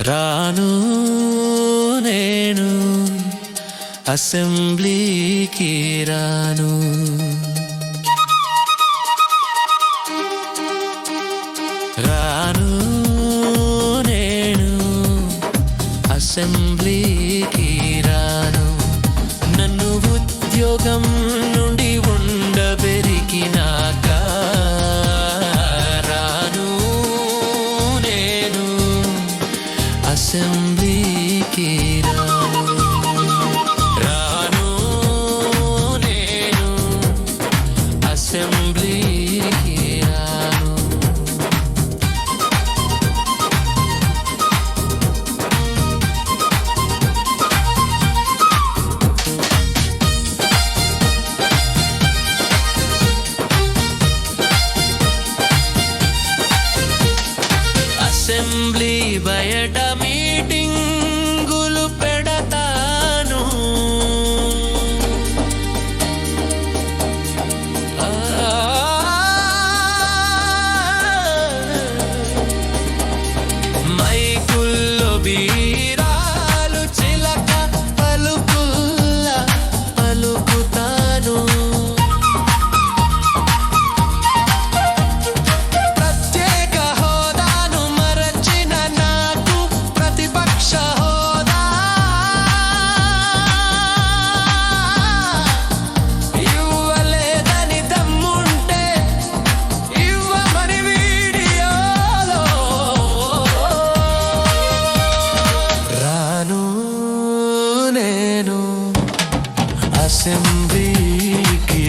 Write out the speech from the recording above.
రాను నేను అసెంబ్లీకి రాను. రాను నేను అసెంబ్లీకి రాను. నన్ను ఉద్యోగం నుండి అసెంబ్లీకి రాను నేను అసెంబ్లీకి రాను అసెంబ్లీ బయట মাইকুল্লবী అసెంబ్లీకి